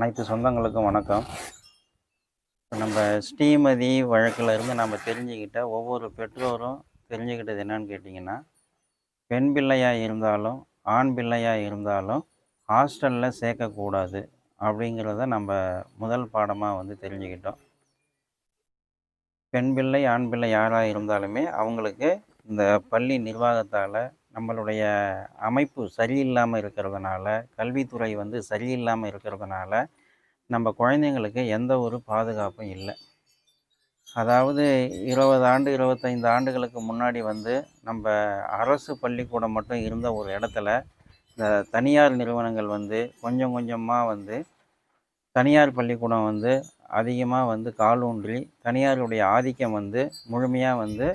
அனைத்து சொந்தங்களுக்கும் வணக்கம். நம்ம ஸ்ரீமதி வழக்கில் இருந்து நம்ம தெரிஞ்சுக்கிட்ட ஒவ்வொரு பெற்றோரும் தெரிஞ்சுக்கிட்டது என்னன்னு கேட்டிங்கன்னா பெண் பிள்ளையாக இருந்தாலும் ஆண் பிள்ளையாக இருந்தாலும் ஹாஸ்டலில் சேர்க்கக்கூடாது அப்படிங்கிறத நம்ம முதல் பாடமாக வந்து தெரிஞ்சுக்கிட்டோம் பெண் பிள்ளை ஆண் பிள்ளை யாராக இருந்தாலுமே அவங்களுக்கு இந்த பள்ளி நிர்வாகத்தால் நம்மளுடைய அமைப்பு சரியில்லாமல் இருக்கிறதுனால கல்வித்துறை வந்து சரியில்லாமல் இருக்கிறதுனால நம்ம குழந்தைங்களுக்கு எந்த ஒரு பாதுகாப்பும் இல்லை. அதாவது இருபது ஆண்டு இருபத்தைந்து ஆண்டுகளுக்கு முன்னாடி வந்து நம்ம அரசு பள்ளிக்கூடம் மட்டும் இருந்த ஒரு இடத்துல இந்த தனியார் நிறுவனங்கள் வந்து கொஞ்சம் கொஞ்சமாக வந்து தனியார் பள்ளிக்கூடம் வந்து அதிகமாக வந்து காலூன்றி தனியாருடைய ஆதிக்கம் வந்து முழுமையாக வந்து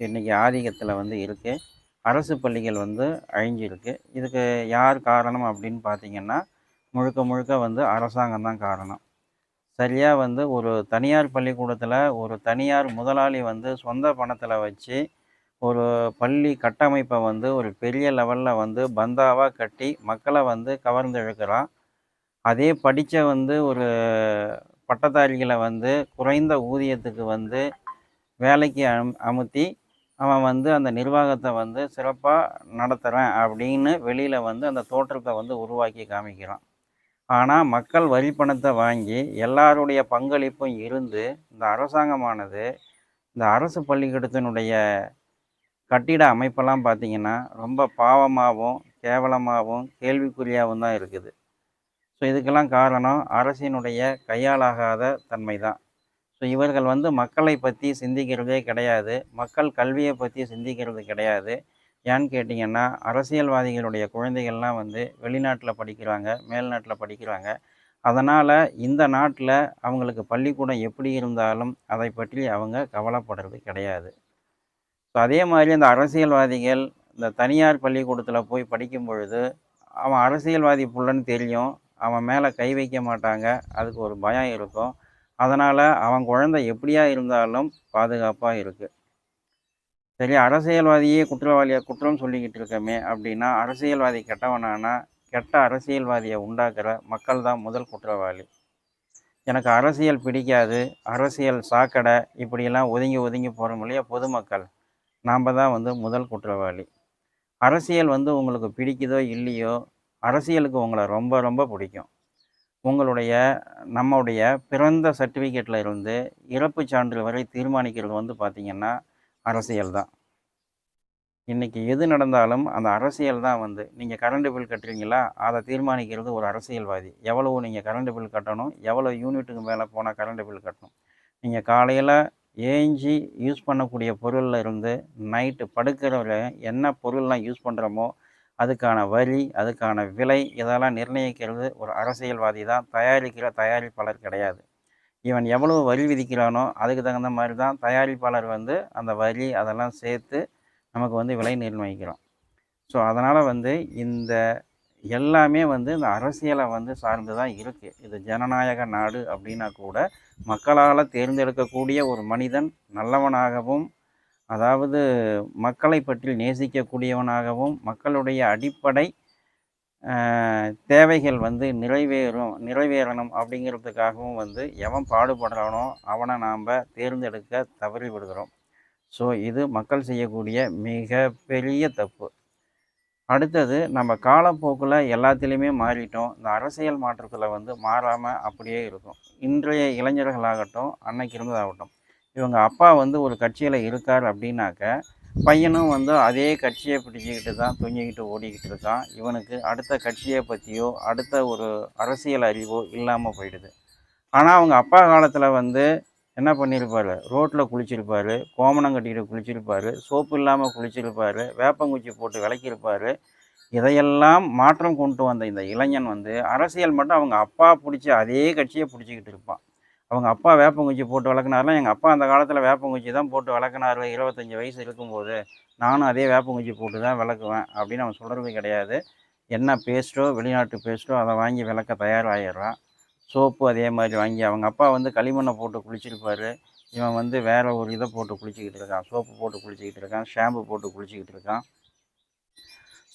இன்றைக்கி ஆதிக்கத்தில் வந்து இருக்குது அரசு பள்ளிகள் வந்து அழிஞ்சிருக்கு. இதுக்கு யார் காரணம் அப்படின்னு பார்த்தீங்கன்னா முழுக்க முழுக்க வந்து அரசாங்கம் தான் காரணம். சரியாக வந்து ஒரு தனியார் பள்ளிக்கூடத்தில் ஒரு தனியார் முதலாளி வந்து சொந்த பணத்தில் வச்சு ஒரு பள்ளி கட்டமைப்பை வந்து ஒரு பெரிய லெவலில் வந்து பந்தாவாக கட்டி மக்களை வந்து கவர்ந்து இழுக்கிறான். அதே படித்த வந்து ஒரு பட்டதாரிகளை வந்து குறைந்த ஊதியத்துக்கு வந்து வேலைக்கு அம் அமுத்தி அவன் வந்து அந்த நிர்வாகத்தை வந்து சிறப்பாக நடத்துகிறேன் அப்படின்னு வெளியில் வந்து அந்த தோற்றத்தை வந்து உருவாக்கி காமிக்கிறான். ஆனால் மக்கள் வரி பணத்தை வாங்கி எல்லாருடைய பங்களிப்பும் இருந்து இந்த அரசாங்கமானது இந்த அரசு பள்ளிக்கூடத்தினுடைய கட்டிட அமைப்பெல்லாம் பார்த்திங்கன்னா ரொம்ப பாவமாகவும் கேவலமாகவும் கேள்விக்குறியாகவும் தான் இருக்குது. ஸோ இதுக்கெல்லாம் காரணம் அரசினுடைய கையாலாகாத தன்மை தான் ஸோ இவர்கள் வந்து மக்களை பற்றி சிந்திக்கிறதே கிடையாது. மக்கள் கல்வியை பற்றி சிந்திக்கிறது கிடையாது. ஏன்னு கேட்டிங்கன்னா அரசியல்வாதிகளுடைய குழந்தைகள்லாம் வந்து வெளிநாட்டில் படிக்கிறாங்க மேல்நாட்டில் படிக்கிறாங்க. அதனால் இந்த நாட்டில் அவங்களுக்கு பள்ளிக்கூடம் எப்படி இருந்தாலும் அதை பற்றி அவங்க கவலைப்படுறது கிடையாது. ஸோ அதே மாதிரி இந்த அரசியல்வாதிகள் இந்த தனியார் பள்ளிக்கூடத்தில் போய் படிக்கும் பொழுது அவன் அரசியல்வாதி புள்ளன்னு தெரியும். அவன் மேலே கை வைக்க மாட்டாங்க. அதுக்கு ஒரு பயம் இருக்கும். அதனால் அவன் குழந்தை எப்படியா இருந்தாலும் பாதுகாப்பாக இருக்குது சரி அரசியல்வாதியே குற்றவாளியாக குற்றம் சொல்லிக்கிட்டு இருக்கமே அப்படின்னா அரசியல்வாதி கெட்டவனானா கெட்ட அரசியல்வாதியை உண்டாக்குற மக்கள் தான் முதல் குற்றவாளி. எனக்கு அரசியல் பிடிக்காது அரசியல் சாக்கடை இப்படியெல்லாம் ஒதுங்கி ஒதுங்கி போகிறோம் இல்லையா பொதுமக்கள். நாம் தான் வந்து முதல் குற்றவாளி. அரசியல் வந்து உங்களுக்கு பிடிக்குதோ இல்லையோ அரசியலுக்கு உங்களை ரொம்ப ரொம்ப பிடிக்கும். உங்களுடைய நம்முடைய பிறந்த சர்டிஃபிகேட்டில் இருந்து இறப்பு சான்றிதழ் வரை தீர்மானிக்கிறது வந்து பார்த்திங்கன்னா அரசியல் தான். இன்றைக்கி எது நடந்தாலும் அந்த அரசியல் தான் வந்து நீங்கள் கரண்ட் பில் கட்டுறீங்களா அதை தீர்மானிக்கிறது ஒரு அரசியல்வாதி. எவ்வளவு நீங்கள் கரண்ட் பில் கட்டணும் எவ்வளோ யூனிட்டுக்கு மேலே போனால் கரண்ட் பில் கட்டணும். நீங்கள் காலையில் ஏஞ்சி யூஸ் பண்ணக்கூடிய பொருளில் இருந்து நைட்டு படுக்கிற என்ன பொருள்லாம் யூஸ் பண்ணுறோமோ அதுக்கான வரி அதுக்கான விலை இதெல்லாம் நிர்ணயிக்கிறது ஒரு அரசியல்வாதி தான். தயாரிக்கிற தயாரிப்பாளர் கிடையாது. இவன் எவ்வளவு வரி விதிக்கிறானோ அதுக்கு தகுந்த மாதிரி தான் தயாரிப்பாளர் வந்து அந்த வரி அதெல்லாம் சேர்த்து நமக்கு வந்து விலை நிர்ணயிக்கிறோம் ஸோ அதனால் வந்து இந்த எல்லாமே வந்து இந்த அரசியலை வந்து சார்ந்து தான் இருக்குது இது ஜனநாயக நாடு அப்படின்னா கூட மக்களால் தேர்ந்தெடுக்கக்கூடிய ஒரு மனிதன் நல்லவனாகவும் அதாவது மக்களை பற்றி நேசிக்கக்கூடியவனாகவும் மக்களுடைய அடிப்படை தேவைகள் வந்து நிறைவேறும் நிறைவேறணும் அப்படிங்கிறதுக்காகவும் வந்து எவன் பாடுபடுறானோ அவனை நாம் தேர்ந்தெடுக்க தவறி விடுகிறோம். ஸோ இது மக்கள் செய்யக்கூடிய மிக பெரிய தப்பு. அடுத்தது நம்ம காலப்போக்கில் எல்லாத்துலேயுமே மாறிட்டோம். இந்த அரசியல் மாற்றத்தில் வந்து மாறாமல் அப்படியே இருக்கும். இன்றைய இளைஞர்களாகட்டும் அன்னைக்கு இருந்ததாகட்டும். இவங்க அப்பா வந்து ஒரு கட்சியில் இருக்கார் அப்படின்னாக்க பையனும் வந்து அதே கட்சியை பிடிச்சிக்கிட்டு தான் தொங்கிக்கிட்டு ஓடிக்கிட்டு இருக்கான். இவனுக்கு அடுத்த கட்சியை பற்றியோ அடுத்த ஒரு அரசியல் அறிவோ இல்லாமல் போயிடுது. ஆனால் அவங்க அப்பா காலத்தில் வந்து என்ன பண்ணியிருப்பார் ரோட்டில் குளிச்சிருப்பார் கோமணம் கட்டிக்கிட்டு குளிச்சிருப்பார் சோப்பு இல்லாமல் குளிச்சிருப்பார் வேப்பங்குச்சி போட்டு விளக்கியிருப்பார் இதையெல்லாம் மாற்றம் கொண்டு வந்த இந்த இளைஞன் வந்து அரசியல் மட்டும் அவங்க அப்பா பிடிச்ச அதே கட்சியை பிடிச்சிக்கிட்டு இருப்பான். அவங்க அப்பா வேப்பங்குச்சி போட்டு வளர்க்குனாரெலாம் எங்கள் அப்பா அந்த காலத்தில் வேப்பங்குச்சி தான் போட்டு வளர்க்குனாரு. இருபத்தஞ்சி வயசு இருக்கும்போது நானும் அதே வேப்பங்குச்சி போட்டு தான் விளக்குவேன் அப்படின்னு அவன் சொல்கிறது கிடையாது. என்ன பேஸ்ட்டோ வெளிநாட்டு பேஸ்ட்டோ அதை வாங்கி விளக்க தயாராகிடுறான் சோப்பு அதே மாதிரி வாங்கி அவங்க அப்பா வந்து களிமண்ணை போட்டு குளிச்சிருப்பார். இவன் வந்து வேறு ஒரு இதை போட்டு குளிச்சிக்கிட்டு இருக்கான். சோப்பு போட்டு குளிச்சிக்கிட்டு இருக்கான். ஷாம்பு போட்டு குளிச்சிக்கிட்டு இருக்கான்.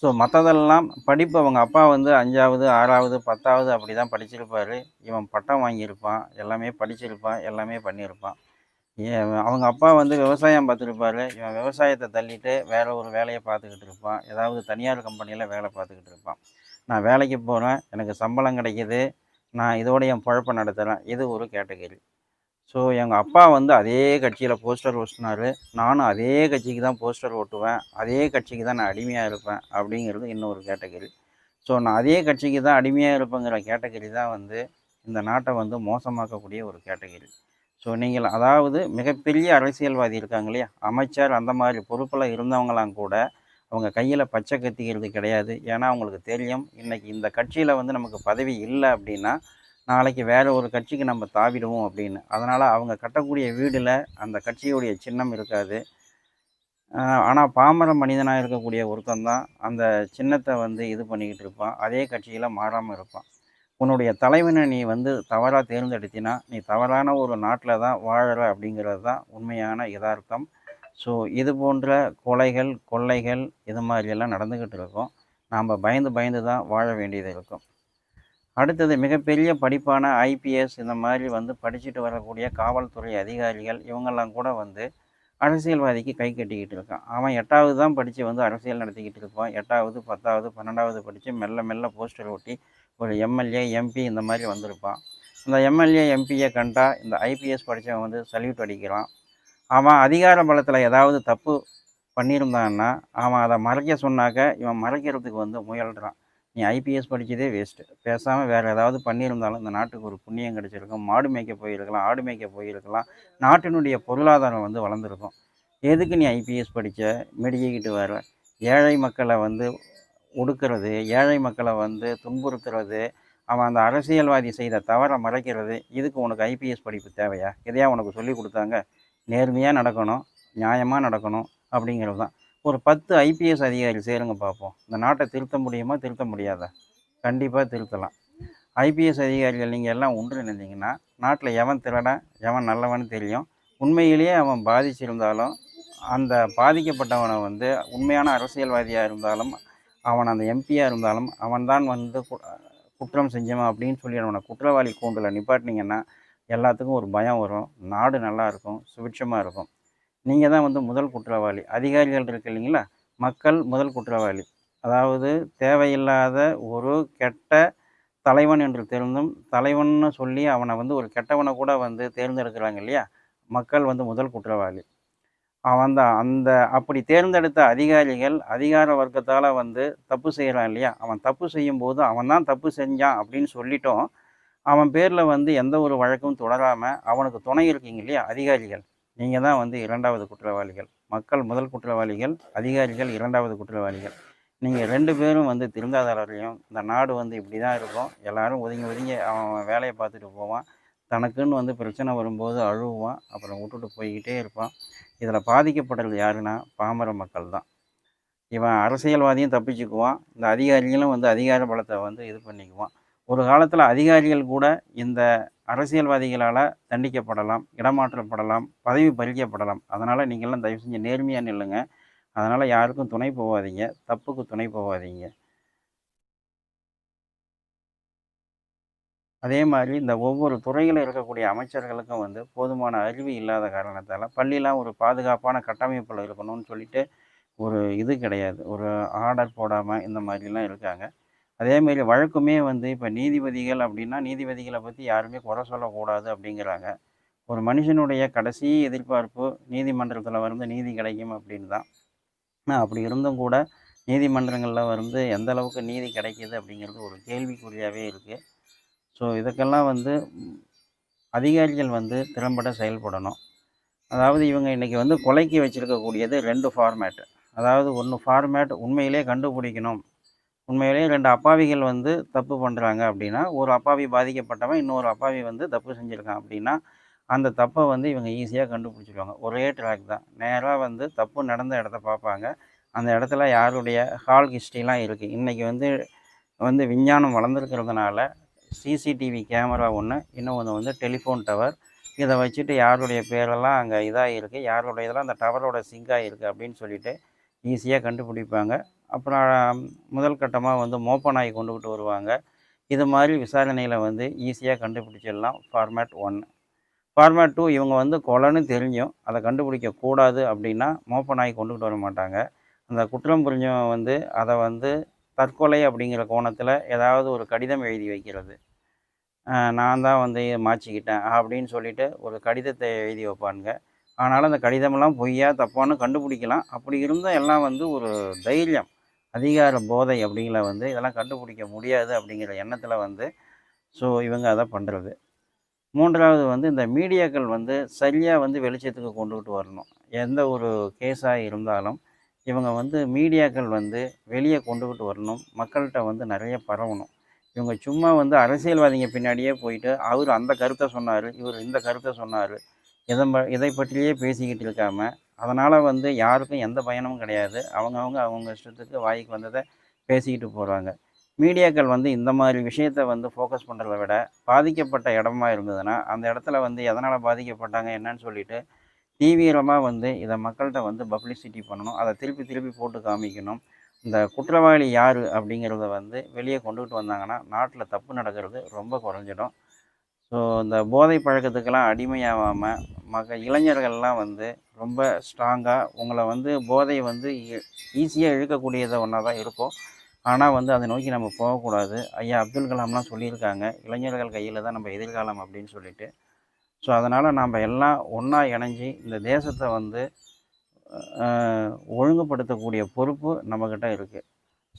ஸோ மற்றதெல்லாம் படிப்பு அவங்க அப்பா வந்து அஞ்சாவது ஆறாவது பத்தாவது அப்படி தான் படிச்சிருப்பார். இவன் பட்டம் வாங்கியிருப்பான் எல்லாமே படிச்சிருப்பான் எல்லாமே பண்ணியிருப்பான். ஏன் அவங்க அப்பா வந்து விவசாயம் பார்த்துருப்பாரு. இவன் விவசாயத்தை தள்ளிட்டு வேற ஒரு வேலையை பார்த்துக்கிட்டு இருப்பான். ஏதாவது தனியார் கம்பெனியில் வேலை பார்த்துக்கிட்டு இருப்பான். நான் வேலைக்கு போகிறேன் எனக்கு சம்பளம் கிடைக்கிது நான் இதோட என் பொழப்பை நடத்துகிறேன் இது ஒரு கேட்டகரி. ஸோ எங்கள் அப்பா வந்து அதே கட்சியில் போஸ்டர் ஓட்டினார் நானும் அதே கட்சிக்கு தான் போஸ்டர் ஒட்டுவேன். அதே கட்சிக்கு தான் நான் அடிமையாக இருப்பேன் அப்படிங்கிறது இன்னொரு கேட்டகரி ஸோ நான் அதே கட்சிக்கு தான் அடிமையாக இருப்பேங்கிற கேட்டகரி தான் வந்து இந்த நாட்டை வந்து மோசமாக்கக்கூடிய ஒரு கேட்டகரி ஸோ நீங்கள் அதாவது மிகப்பெரிய அரசியல்வாதி இருக்காங்க இல்லையா? அமைச்சர் அந்த மாதிரி பொறுப்பில் இருந்தவங்களாம் கூட அவங்க கையில் பச்சை கத்திக்கிறது கிடையாது. ஏன்னா அவங்களுக்கு தெரியும் இன்றைக்கி இந்த கட்சியில் வந்து நமக்கு பதவி இல்லை அப்படின்னா நாளைக்கு வேறு ஒரு கட்சிக்கு நம்ம தாவிடுவோம் அப்படின்னு. அதனால் அவங்க கட்டக்கூடிய வீடில் அந்த கட்சியுடைய சின்னம் இருக்காது. ஆனால் பாமர மனிதனாக இருக்கக்கூடிய ஒருத்தந்தான் அந்த சின்னத்தை வந்து இது பண்ணிக்கிட்டு இருப்பான். அதே கட்சியில் மாறாமல் இருப்பான். உன்னுடைய தலைவனை நீ வந்து தவறாக தேர்ந்தெடுத்தினா நீ தவறான ஒரு நாட்டில் தான் வாழற அப்படிங்கிறது தான் உண்மையான யதார்த்தம். ஸோ இது போன்ற கொலைகள் கொள்ளைகள் இது மாதிரியெல்லாம் நடந்துக்கிட்டு இருக்கும். நாம் பயந்து பயந்து தான் வாழ வேண்டியது இருக்கும். அடுத்தது மிகப்பெரிய படிப்பான ஐபிஎஸ் இந்த மாதிரி வந்து படிச்சுட்டு வரக்கூடிய காவல்துறை அதிகாரிகள் இவங்கெல்லாம் கூட வந்து அரசியல்வாதிக்கு கை கட்டிக்கிட்டு இருக்கான். அவன் எட்டாவது தான் படித்து வந்து அரசியல் நடத்திக்கிட்டு இருப்பான். எட்டாவது பத்தாவது பன்னெண்டாவது படித்து மெல்ல மெல்ல போஸ்டர் ஒட்டி ஒரு எம்எல்ஏ எம்பி இந்த மாதிரி வந்திருப்பான். இந்த எம்எல்ஏ எம்பியை கண்டா இந்த ஐபிஎஸ் படித்தவன் வந்து சல்யூட் அடிக்கிறான். அவன் அதிகார பலத்தில் ஏதாவது தப்பு பண்ணியிருந்தான்னா அவன் அதை மறைக்க சொன்னாக்க இவன் மறைக்கிறதுக்கு வந்து முயல்கிறான் நீ ஐபிஎஸ் படித்ததே வேஸ்ட்டு பேசாமல் வேறு ஏதாவது பண்ணியிருந்தாலும் இந்த நாட்டுக்கு ஒரு புண்ணியம் கிடச்சிருக்கும். மாடு மேய்க்க போயிருக்கலாம் ஆடு மேய்க்க போயிருக்கலாம். நாட்டினுடைய பொருளாதாரம் வந்து வளர்ந்துருக்கும். எதுக்கு நீ ஐபிஎஸ் படித்த மெடிக்கிட்டு வர. ஏழை மக்களை வந்து ஒடுக்கிறது ஏழை மக்களை வந்து துன்புறுத்துறது அவன் அந்த அரசியல்வாதி செய்த தவறை மறைக்கிறது இதுக்கு உனக்கு ஐபிஎஸ் படிப்பு தேவையா? இதையா உனக்கு சொல்லி கொடுத்தாங்க? நேர்மையாக நடக்கணும் நியாயமாக நடக்கணும் அப்படிங்கிறது தான். ஒரு பத்து ஐபிஎஸ் அதிகாரி சேருங்க பார்ப்போம். இந்த நாட்டை திருத்த முடியுமா திருத்த முடியாதா? கண்டிப்பாக திருத்தலாம். ஐபிஎஸ் அதிகாரிகள் நீங்கள் எல்லாம் ஒன்றிணைந்தீங்கன்னா நாட்டில் எவன் திருடன் எவன் நல்லவன் தெரியும். உண்மையிலேயே அவன் பாதிச்சிருந்தாலும் அந்த பாதிக்கப்பட்டவனை வந்து உண்மையான அரசியல்வாதியாக இருந்தாலும் அவன் அந்த எம்பியாக இருந்தாலும் அவன்தான் வந்து கு- குற்றம் செஞ்சவன் அப்படின்னு சொல்லி அவனை குற்றவாளி கூண்டில் நிப்பாட்டினீங்கன்னா எல்லாத்துக்கும் ஒரு பயம் வரும். நாடு நல்லா இருக்கும் சுபிட்சமாக இருக்கும். நீங்கள் தான் வந்து முதல் குற்றவாளி. அதிகாரிகள் இருக்கு இல்லைங்களா? மக்கள் முதல் குற்றவாளி. அதாவது தேவையில்லாத ஒரு கெட்ட தலைவன் என்று தெரிந்தும் தலைவன்னு சொல்லி அவனை வந்து ஒரு கெட்டவனை கூட வந்து தேர்ந்தெடுக்கிறாங்க இல்லையா? மக்கள் வந்து முதல் குற்றவாளி. அவன் தான். அந்த அப்படி தேர்ந்தெடுத்த அதிகாரிகள் அதிகார வர்க்கத்தால் வந்து தப்பு செய்கிறான் இல்லையா? அவன் தப்பு செய்யும்போது அவன் தான் தப்பு செஞ்சான் அப்படின்னு சொல்லிட்டோம் அவன் பேரில் வந்து எந்த ஒரு வழக்கும் தொடராமல் அவனுக்கு துணை இருக்கீங்க இல்லையா? அதிகாரிகள். நீங்கள் தான் வந்து இரண்டாவது குற்றவாளிகள். மக்கள் முதல் குற்றவாளிகள் அதிகாரிகள் இரண்டாவது குற்றவாளிகள். நீங்கள் ரெண்டு பேரும் வந்து திருந்தாதாரையும் இந்த நாடு வந்து இப்படி தான் இருக்கும். எல்லாரும் ஒதுங்கி ஒதுங்கி அவன் அவன் வேலையை பார்த்துட்டு போவான். தனக்குன்னு வந்து பிரச்சனை வரும்போது அழுவான் அப்புறம் விட்டுட்டு போய்கிட்டே இருப்பான். இதில் பாதிக்கப்படுறது யாருன்னா பாமர மக்கள் தான். இவன் அரசியல்வாதியும் தப்பிச்சுக்குவான். இந்த அதிகாரிகளும் வந்து அதிகார பலத்தை வந்து இது பண்ணிக்குவான். ஒரு காலத்தில் அதிகாரிகள் கூட இந்த அரசியல்வாதிகளால் தண்டிக்கப்படலாம் இடமாற்றப்படலாம் பதவி பறிக்கப்படலாம். அதனால் நீங்கள்லாம் தயவு செஞ்சு நேர்மையாக நில்லுங்க. அதனால் யாருக்கும் துணை போகாதீங்க. தப்புக்கு துணை போகாதீங்க. அதே மாதிரி இந்த ஒவ்வொரு துறையில் இருக்கக்கூடிய அமைச்சர்களுக்கும் வந்து போதுமான அறிவு இல்லாத காரணத்தால் பள்ளிலாம் ஒரு பாதுகாப்பான கட்டமைப்பில் இருக்கணும்னு சொல்லிட்டு ஒரு இது கிடையாது. ஒரு ஆர்டர் போடாமல் இந்த மாதிரிலாம் இருக்காங்க. அதேமாரி வழக்குமே வந்து இப்போ நீதிபதிகள் அப்படின்னா நீதிபதிகளை பற்றி யாருமே குறை சொல்லக்கூடாது அப்படிங்கிறாங்க ஒரு மனுஷனுடைய கடைசி எதிர்பார்ப்பு நீதிமன்றத்தில் வந்து நீதி கிடைக்கும் அப்படின்னு தான். ஆனால் அப்படி இருந்தும் கூட நீதிமன்றங்களில் வந்து எந்த அளவுக்கு நீதி கிடைக்கிது அப்படிங்கிறது ஒரு கேள்விக்குறியாகவே இருக்குது ஸோ இதுக்கெல்லாம் வந்து அதிகாரிகள் வந்து திறம்பட செயல்படணும். அதாவது இவங்க இன்றைக்கி வந்து கொலைக்கு வச்சுருக்கக்கூடியது ரெண்டு ஃபார்மேட் அதாவது ஒன்று ஃபார்மேட் உண்மையிலே கண்டுபிடிக்கணும். உண்மையிலேயே ரெண்டு அப்பாவிகள் வந்து தப்பு பண்ணுறாங்க அப்படின்னா ஒரு அப்பாவி பாதிக்கப்பட்டவன் இன்னொரு அப்பாவி வந்து தப்பு செஞ்சுருக்கான் அப்படின்னா அந்த தப்பை வந்து இவங்க ஈஸியாக கண்டுபிடிச்சிருவாங்க. ஒரே ட்ராக் தான். நேராக வந்து தப்பு நடந்த இடத்த பார்ப்பாங்க. அந்த இடத்துல யாருடைய ஹால் ஹிஸ்ட்ரிலாம் இருக்குது இன்றைக்கி வந்து வந்து விஞ்ஞானம் வளர்ந்துருக்கிறதுனால சிசிடிவி கேமரா ஒன்று இன்னொன்று வந்து டெலிஃபோன் டவர் இதை வச்சுட்டு யாருடைய பேரெல்லாம் அங்கே இதாக இருக்குது யாருடைய இதெல்லாம் அந்த டவரோட சிங்காக இருக்குது அப்படின்னு சொல்லிட்டு ஈஸியாக கண்டுபிடிப்பாங்க. அப்புறம் முதல் கட்டமாக வந்து மோப்ப நாய் கொண்டுக்கிட்டு வருவாங்க. இது மாதிரி விசாரணையில் வந்து ஈஸியாக கண்டுபிடிச்சிடலாம். ஃபார்மேட் ஒன்று ஃபார்மேட் டூ இவங்க வந்து கொலைன்னு தெரிஞ்சும். அதை கண்டுபிடிக்கக்கூடாது அப்படின்னா மோப்ப நாய் கொண்டுக்கிட்டு வர மாட்டாங்க. அந்த குற்றம் புரிஞ்சவன் வந்து அதை வந்து தற்கொலை அப்படிங்கிற கோணத்தில் ஏதாவது ஒரு கடிதம் எழுதி வைக்கிறது. நான் தான் வந்து மாச்சிக்கிட்டேன் அப்படின்னு சொல்லிட்டு ஒரு கடிதத்தை எழுதி வைப்பானுங்க. ஆனாலும் அந்த கடிதமெல்லாம் பொய்யா தப்பான்னு கண்டுபிடிக்கலாம். அப்படி இருந்தால் எல்லாம் வந்து ஒரு தைரியம். அதிகார போதை அப்படிங்கிற வந்து இதெல்லாம் கண்டுபிடிக்க முடியாது அப்படிங்கிற எண்ணத்தில் வந்து ஸோ இவங்க அதை பண்ணுறது மூன்றாவது வந்து இந்த மீடியாக்கள் வந்து சரியாக வந்து வெளிச்சத்துக்கு கொண்டுகிட்டு வரணும். எந்த ஒரு கேஸாக இருந்தாலும் இவங்க வந்து மீடியாக்கள் வந்து வெளியே கொண்டுகிட்டு வரணும். மக்கள்கிட்ட வந்து நிறைய பரவணும். இவங்க சும்மா வந்து அரசியல்வாதிங்க பின்னாடியே போயிட்டு அவர் அந்த கருத்தை சொன்னார் இவர் இந்த கருத்தை சொன்னார் இதை ப- இதை பற்றியே பேசிக்கிட்டு இருக்காம அதனால் வந்து யாருக்கும் எந்த பயனும் கிடையாது. அவங்கவுங்க அவங்க இஷ்டத்துக்கு வாய்க்கு வந்ததை பேசிக்கிட்டு போகிறாங்க மீடியாக்கள் வந்து இந்த மாதிரி விஷயத்த வந்து ஃபோக்கஸ் பண்ணுறத விட பாதிக்கப்பட்ட இடமா இருந்ததுன்னா அந்த இடத்துல வந்து எதனால் பாதிக்கப்பட்டாங்க என்னன்னு சொல்லிட்டு தீவிரமாக வந்து இதை மக்கள்கிட்ட வந்து பப்ளிசிட்டி பண்ணணும். அதை திருப்பி திருப்பி போட்டு காமிக்கணும். இந்த குற்றவாளி யார் அப்படிங்கிறத வந்து வெளியே கொண்டுகிட்டு வந்தாங்கன்னா நாட்டில் தப்பு நடக்கிறது ரொம்ப குறைஞ்சிடும். ஸோ இந்த போதை பழக்கத்துக்கெல்லாம் அடிமையாகாமல் மக இளைஞர்கள்லாம் வந்து ரொம்ப ஸ்ட்ராங்காக உங்களை வந்து போதை வந்து ஈஸியாக இழுக்கக்கூடியதை ஒன்றா தான் இருக்கும். ஆனால் வந்து அதை நோக்கி நம்ம போகக்கூடாது. ஐயா அப்துல் கலாம்லாம் சொல்லியிருக்காங்க. இளைஞர்கள் கையில் தான் நம்ம எதிர்காலம் அப்படின்னு சொல்லிட்டு. ஸோ அதனால் நாம் எல்லாம் ஒன்றா இணைஞ்சு இந்த தேசத்தை வந்து ஒழுங்குபடுத்தக்கூடிய பொறுப்பு நம்மக்கிட்ட இருக்குது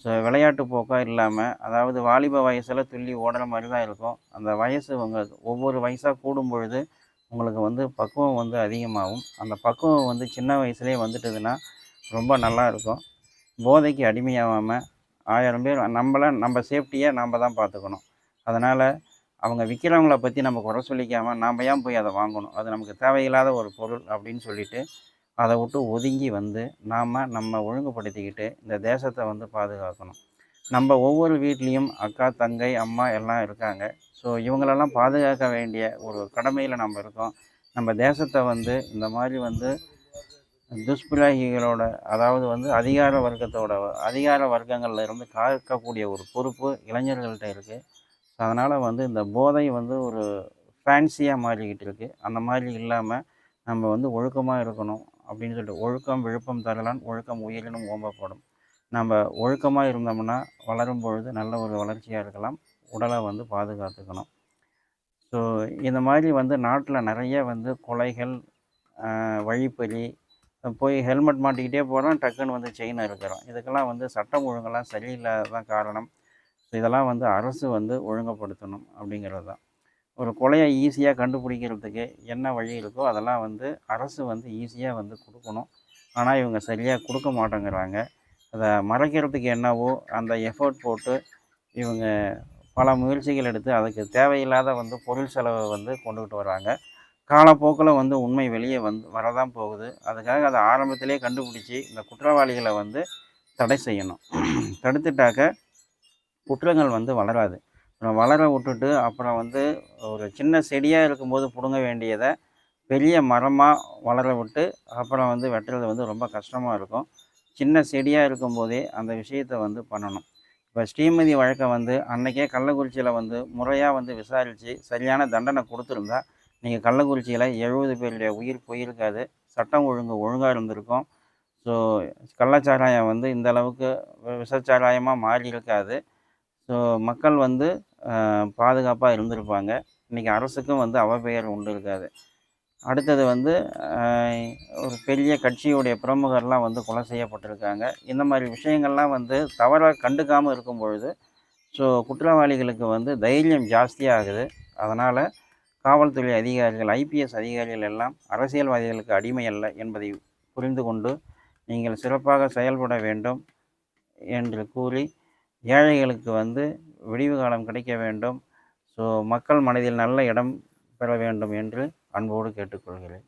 ஸோ விளையாட்டு போக்காக இல்லாமல் அதாவது வாலிப வயசில் துள்ளி ஓடுற மாதிரி தான் இருக்கும். அந்த வயசு உங்கள் ஒவ்வொரு வயசாக கூடும் பொழுது உங்களுக்கு வந்து பக்குவம் வந்து அதிகமாகும். அந்த பக்குவம் வந்து சின்ன வயசுலேயே வந்துட்டுதுன்னா ரொம்ப நல்லா இருக்கும். போதைக்கு அடிமையாகாமல் ஆயிரம் பேர் நம்மளை நம்ம சேஃப்டியை நாம் தான் பார்த்துக்கணும். அதனால் அவங்க விற்கிறவங்கள பற்றி நம்ம குறை சொல்லிக்காமல் நாம் ஏன் போய் அதை வாங்கணும்? அது நமக்கு தேவையில்லாத ஒரு பொருள் அப்படின்னு சொல்லிட்டு அதை விட்டு ஒதுங்கி வந்து நாம் நம்ம ஒழுங்குபடுத்திக்கிட்டு இந்த தேசத்தை வந்து பாதுகாக்கணும். நம்ம ஒவ்வொரு வீட்லேயும் அக்கா தங்கை அம்மா எல்லாம் இருக்காங்க. ஸோ இவங்களெல்லாம் பாதுகாக்க வேண்டிய ஒரு கடமையில் நம்ம இருக்கோம். நம்ம தேசத்தை வந்து இந்த மாதிரி வந்து துஷ்பிராகிகளோட அதாவது வந்து அதிகார வர்க்கத்தோட அதிகார வர்க்கங்களில் இருந்து காக்கக்கூடிய ஒரு பொறுப்பு இளைஞர்கள்ட்ட இருக்குது அதனால் வந்து இந்த போதை வந்து ஒரு ஃபேன்சியாக மாறிக்கிட்டு இருக்குது அந்த மாதிரி இல்லாமல் நம்ம வந்து ஒழுக்கமாக இருக்கணும் அப்படின்னு சொல்லிட்டு ஒழுக்கம் விழுப்பம் தரலான் ஒழுக்கம் உயிரினும் ஓம்பப்படும். நம்ம ஒழுக்கமாக இருந்தோம்னா வளரும் பொழுது நல்ல ஒரு வளர்ச்சியாக இருக்கலாம். உடலை வந்து பாதுகாத்துக்கணும். ஸோ இந்த மாதிரி வந்து நாட்டில் நிறைய வந்து கொலைகள் வழிப்பறி போய் ஹெல்மெட் மாட்டிக்கிட்டே போகிறோம் டக்குன்னு வந்து செயின் இருக்கிறோம் இதுக்கெல்லாம் வந்து சட்டம் ஒழுங்கெல்லாம் சரியில்லாததான் காரணம். ஸோ இதெல்லாம் வந்து அரசு வந்து ஒழுங்குபடுத்தணும் அப்படிங்கிறது தான். ஒரு கொலையை ஈஸியாக கண்டுபிடிக்கிறதுக்கு என்ன வழி இருக்கோ அதெல்லாம் வந்து அரசு வந்து ஈஸியாக வந்து கொடுக்கணும். ஆனால் இவங்க சரியாக கொடுக்க மாட்டேங்கிறாங்க. அதை மறைக்கிறதுக்கு என்னவோ அந்த எஃபோர்ட் போட்டு இவங்க பல முயற்சிகள் எடுத்து அதுக்கு தேவையில்லாத வந்து பொருள் செலவை வந்து கொண்டுக்கிட்டு வராங்க காலப்போக்கில் வந்து உண்மை வெளியே வந்து வரதான் போகுது. அதுக்காக அதை ஆரம்பத்திலே கண்டுபிடிச்சி இந்த குற்றவாளிகளை வந்து தடை செய்யணும். தடுத்துட்டாக்க குற்றங்கள் வந்து வளராது. அப்புறம் வளர விட்டுட்டு அப்புறம் வந்து ஒரு சின்ன செடியாக இருக்கும்போது பிடுங்க வேண்டியதை பெரிய மரமாக வளர விட்டு அப்புறம் வந்து வெட்டுறது வந்து ரொம்ப கஷ்டமாக இருக்கும். சின்ன செடியாக இருக்கும்போதே அந்த விஷயத்தை வந்து பண்ணணும். இப்போ ஸ்ரீமதி வழக்கை வந்து அன்றைக்கே கள்ளக்குறிச்சியில் வந்து முறையாக வந்து விசாரித்து சரியான தண்டனை கொடுத்துருந்தா நீங்கள் கள்ளக்குறிச்சியில் எழுபது பேருடைய உயிர் போயிருக்காது. சட்டம் ஒழுங்கு ஒழுங்காக இருந்திருக்கும். ஸோ கள்ளச்சாராயம் வந்து இந்த அளவுக்கு விஷச்சாராயமாக மாறி இருக்காது. ஸோ மக்கள் வந்து பாதுகாப்பாக இருந்திருப்பாங்க. இன்றைக்கி அரசுக்கும் வந்து அவப்பெயர் உண்டு இருக்காது. அடுத்தது வந்து ஒரு பெரிய கட்சியுடைய பிரமுகர்லாம் வந்து கொலை செய்யப்பட்டிருக்காங்க. இந்த மாதிரி விஷயங்கள்லாம் வந்து தவறாக கண்டுக்காமல் இருக்கும் பொழுது ஸோ குற்றவாளிகளுக்கு வந்து தைரியம் ஜாஸ்தியாகுது. அதனால் காவல்துறை அதிகாரிகள் ஐபிஎஸ் அதிகாரிகள் எல்லாம் அரசியல்வாதிகளுக்கு அடிமை அல்ல என்பதை புரிந்து கொண்டு நீங்கள் சிறப்பாக செயல்பட வேண்டும் என்று கூறி ஏழைகளுக்கு வந்து விடிவு காலம் கிடைக்க வேண்டும். ஸோ மக்கள் மனதில் நல்ல இடம் பெற வேண்டும் என்று அன்போடு கேட்டுக்கொள்கிறேன்.